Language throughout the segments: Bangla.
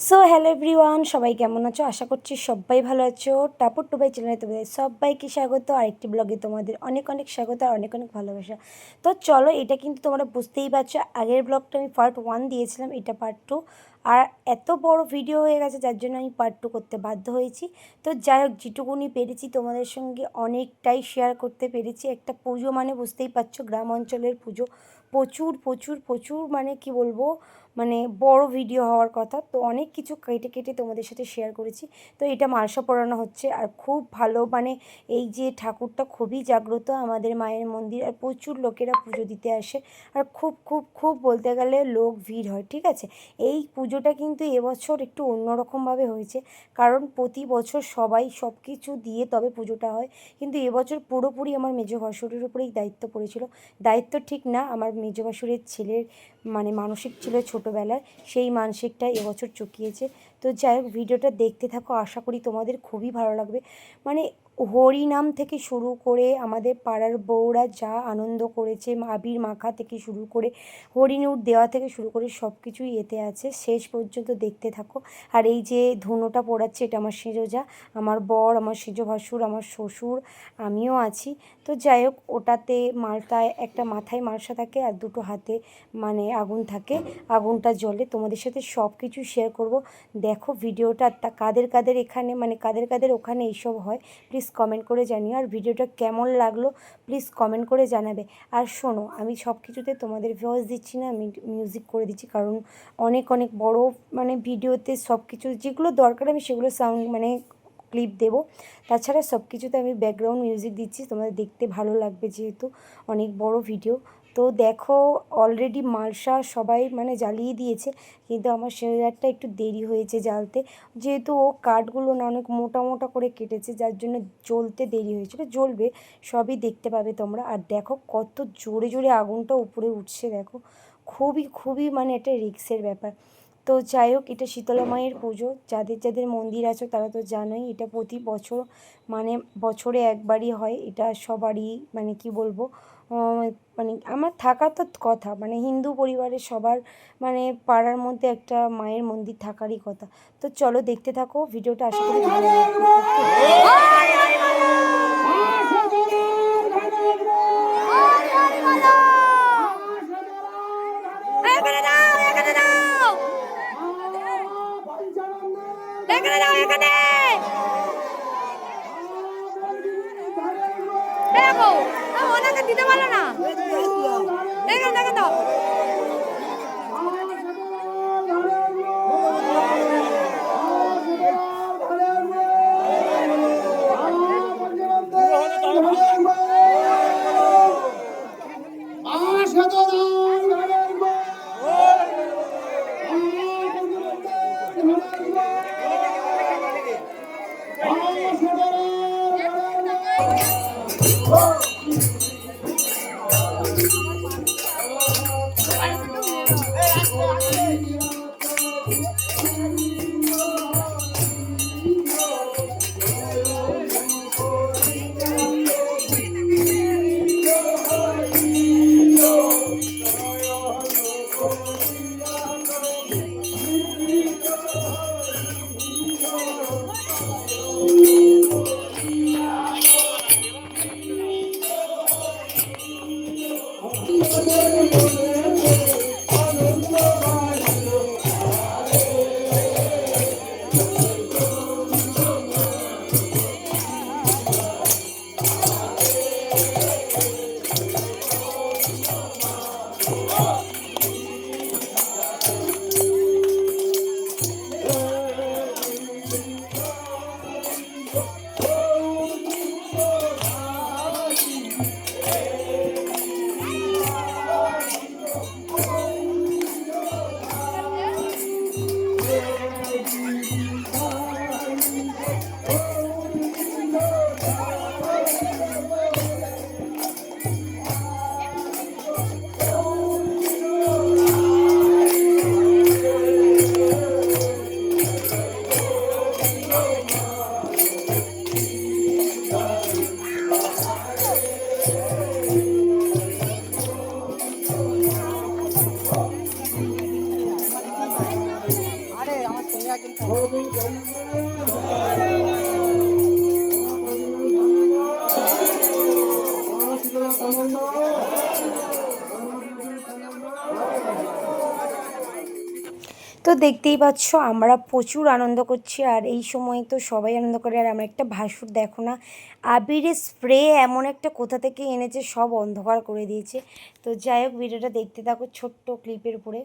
সো হ্যালো এভরিওয়ান সবাই কেমন আছো? আশা করছি সবাই ভালো আছো। টাপুর টুবাই চ্যানেলে তোমাদের সবাইকে স্বাগত। আরেকটি ব্লগে তোমাদের অনেক অনেক স্বাগত আর অনেক অনেক ভালোবাসা। তো চলো, এটা কিন্তু তোমরা বুঝতেই পারছ, আগের ব্লগটা আমি পার্ট ওয়ান দিয়েছিলাম, এটা পার্ট টু আর এত বড় ভিডিও হয়ে গেছে, যার জন্য আমি পার্ট টু করতে বাধ্য হয়েছি। তো যাই হোক, যেটুকুনি পেরেছি তোমাদের সঙ্গে অনেকটাই শেয়ার করতে পেরেছি। একটা পুজো মানে বুঝতেই পারছ, গ্রাম অঞ্চলের পুজো। প্রচুর প্রচুর প্রচুর মানে কি বলব? মানে বড় ভিডিও হওয়ার কথা। তো অনেক কিছু কেটে কেটে তোমাদের সাথে শেয়ার করেছি। তো এটা মালসা পড়ানো হচ্ছে আর খুব ভালো মানে এই যে ঠাকুরটা খুবই জাগ্রত আমাদের মায়ের মন্দির আর প্রচুর লোকেরা পুজো দিতে আসে আর খুব খুব খুব বলতে গেলে লোক ভিড় হয়, ঠিক আছে? এই পুজোটা কিন্তু এবছর একটু অন্যরকমভাবে হয়েছে। কারণ প্রতি বছর সবাই সব কিছু দিয়ে তবে পুজোটা হয়। কিন্তু এবছর পুরোপুরি আমার মেজো ভাসুরের উপরেই দায়িত্ব পড়েছিল। দায়িত্ব ঠিক না, আমার মেজো ভাসুরের ছেলের মানে মানসিক ছিল ছোটোবেলার সেই মানসিকটা এবছর চুকিয়েছে। তো যাই হোক, ভিডিওটা দেখতে থাকো, আশা করি তোমাদের খুবই ভালো লাগবে। মানে হরিনাম থেকে শুরু করে আমাদের পাড়ার বউরা যা আনন্দ করেছে আবির মাখা থেকে শুরু করে হরিণুর দেওয়া থেকে শুরু করে সব কিছুই এতে আছে। শেষ পর্যন্ত দেখতে থাকো। আর এই যে ধুনোটা পড়াচ্ছে এটা আমার সেজোজা আমার বর, আমার সেজ ভাসুর আমার শ্বশুর, আমিও আছি। তো যাই হোক, ওটাতে মালটায় একটা মাথায় মালসা থাকে আর দুটো হাতে মানে আগুন থাকে। আগুনটা জ্বলে। তোমাদের সাথে সব কিছু শেয়ার করব। দেখো ভিডিওটা কাদের কাদের এখানে মানে কাদের কাদের ওখানে এইসব হয়। প্লিজ কমেন্ট করে জানিও, আর ভিডিওটা কেমন লাগল প্লিজ কমেন্ট করে জানাবে। আর শোনো, আমি সব কিছুতে তোমাদের ভয়েস দিচ্ছি না, আমি মিউজিক করে দিচ্ছি, কারণ অনেক অনেক বড় মানে ভিডিওতে সব কিছু যেগুলো দরকার আমি সেগুলো সাউন্ড মানে ক্লিপ দেবো। তাছাড়া সব কিছুতে আমি ব্যাকগ্রাউন্ড মিউজিক দিচ্ছি, তোমাদের দেখতে ভালো লাগবে যেহেতু অনেক বড় ভিডিও তো দেখো অলরেডি মালসা সবাই মানে জ্বালিয়ে দিয়েছে, কিন্তু আমার সিলিন্ডারটা একটু দেরি হয়েছে জ্বালতে। যেহেতু ও কাঠগুলো না অনেক মোটা মোটা করে কেটেছে, যার জন্য জ্বলতে দেরি হয়েছিল। জ্বলবে, সবই দেখতে পাবে তোমরা। আর দেখো, কত জোরে জোরে আগুনটা উপরে উঠছে, দেখো। খুবই খুবই মানে এটা রিক্সের ব্যাপার। তো যাই হোক, এটা শীতলা মায়ের পুজো। যাদের যাদের মন্দির আছে তারা তো জানোই, এটা প্রতি বছর মানে বছরে একবারই হয়। এটা সবারই মানে কি বলব? মানে আমার থাকা তো কথা মানে হিন্দু পরিবারের সবার মানে পাড়ার মধ্যে একটা মায়ের মন্দির থাকারই কথা। তো চলো দেখতে থাকো, ভিডিওটা এখানে দেখো ওনাকে দিতে পারো না। দেখে দেখে তো Oh. দেখতেই পাচ্ছ, আমরা প্রচুর আনন্দ করছি। আর এই সময় তো সবাই আনন্দ করে, আর আমার একটা ভাসুর দেখো না আবিরের স্প্রে এমন একটা কোথা থেকে এনেছে, সব অন্ধকার করে দিয়েছে। তো যাই হোক, ভিডিওটা দেখতে থাকো ছোট্ট ক্লিপের উপরে।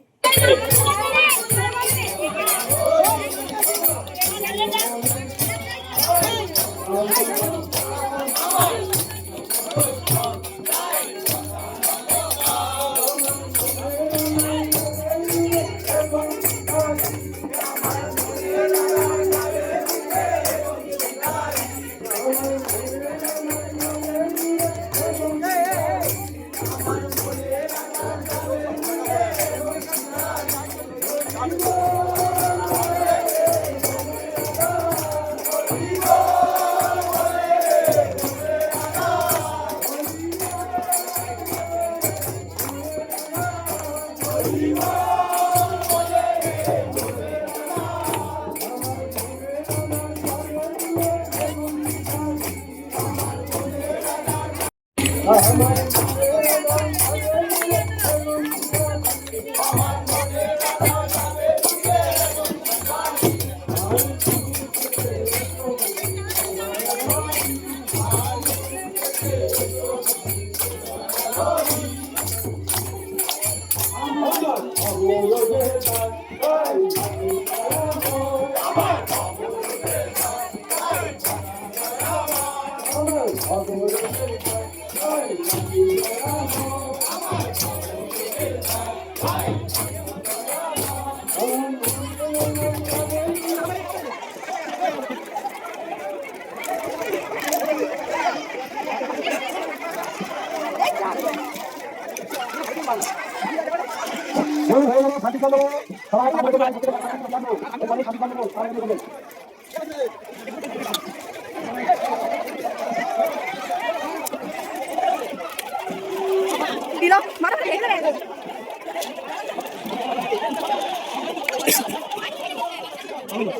দিল মাথা ভেঙে গেল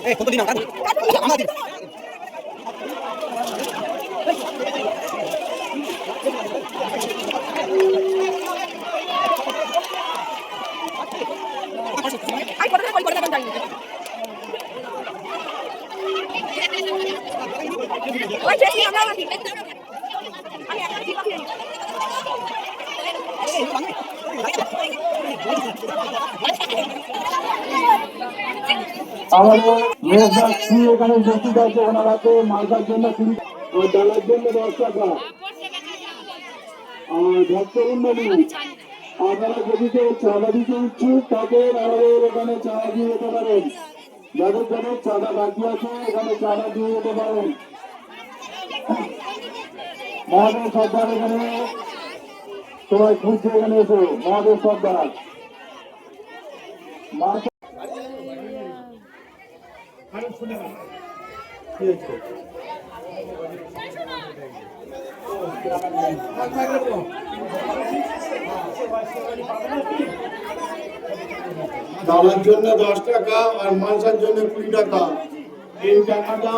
আই কত করে করে দেবেন জানি ওই যে আমরা আমি একটা ঠিক আমাদের এখানে আছে ওনারাকে মালদার জন্য ডালের জন্য দশ আর ভক্তমন্ডলী আপনারা যদি কেউ চাঁদা দিতে ইচ্ছুক তাদের আমাদের এখানে চাঁদা দিয়ে যেতে পারেন যাদের যাদের চাঁদা বাকি আছে এখানে চাঁদা দিয়ে যেতে পারেন মহাদেব সর্দার এখানে সবাই খুঁজছে এখানে এসো মহাদেব সর্দার দামের জন্য দশ টাকা আর মাংসের জন্য কুড়ি টাকা। এই টাকাটা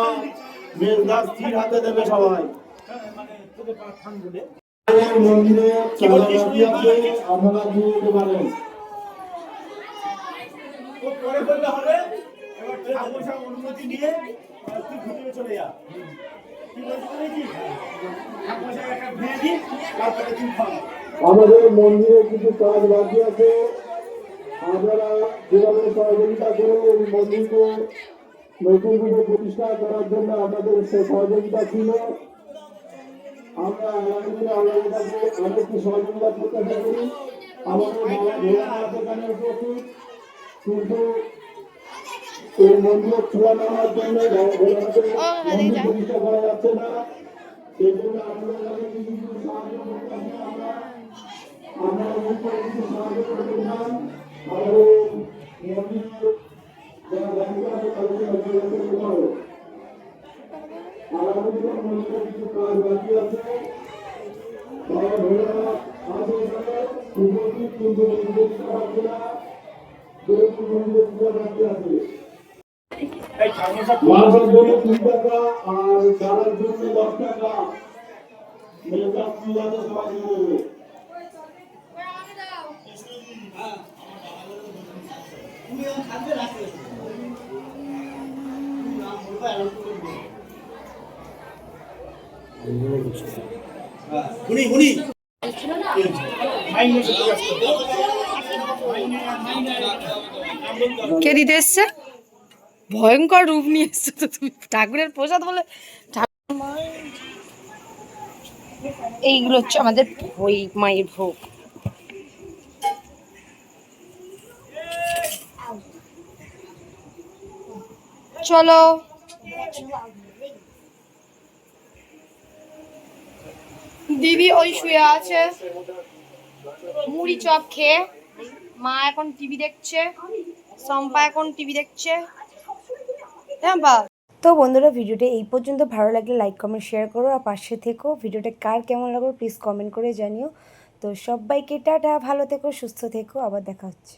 মেজদার স্ত্রীর হাতে দেবে সবাই। মন্দিরে আপনারা দিয়ে যেতে পারেন। অনুমতি নিয়ে চলে যা। আমাদের মন্দিরে কিছু কাজ বাকি আছে। আপনারা যেভাবে সহযোগিতা করে এই মন্দিরকে নতুন রূপে প্রতিষ্ঠা করার জন্য আমাদের সে সহযোগিতা ছিল। আমরা এটাকে সহযোগিতা প্রত্যাশা করি আমাদের উপস্থিত। কিন্তু এই মন্দিরের চূড়া নেওয়ার জন্য মন্দির করা যাচ্ছে না। সেই জন্য আপনাদের কাছে কিছু কিছু সাহায্য করতে আমরা আমরা কিছু সাহায্য করে দিলাম আমাদের মন্দির যারা দায়িত্ব আছে তাদেরকে অগ্রগতি পারো আগামী মন্দিরে কিছু কাজ বাকি আছে। বাবা ভোলানাথ আছে এখানে উপস্থিত কিন্তু মন্দিরে দিতে পারছে না যেহেতু মন্দিরে পূজা আছে। এই ঠাকুর সব মালসার জন্য কুড়ি টাকা আর চারার জন্য দশ টাকা মেয়েটা ফুল আছে সবাই দিয়ে উনি উনি। মাইনে চলে আসছে কে দিতে এসছে? ভয়ঙ্কর রূপ নিয়ে এসছো তো তুমি। ঠাকুরের প্রসাদ বলে ঠাকুর এইগুলো হচ্ছে আমাদের ওই মায়ের ভোগ। চলো। দিদি ওই শুয়ে আছে। মুড়ি চপ খেয়ে। মা এখন টিভি দেখছে। সম্পা এখন টিভি দেখছে। তো বন্ধুরা, ভিডিওটা এই পর্যন্ত। ভালো লাগলে লাইক কমেন্ট শেয়ার করো আর পাশে থেকো। ভিডিওটা কার কেমন লাগল প্লিজ কমেন্ট করে জানিও। তো সবাইকে টাটা, ভালো থেকো, সুস্থ থেকো। আবার দেখা হচ্ছে।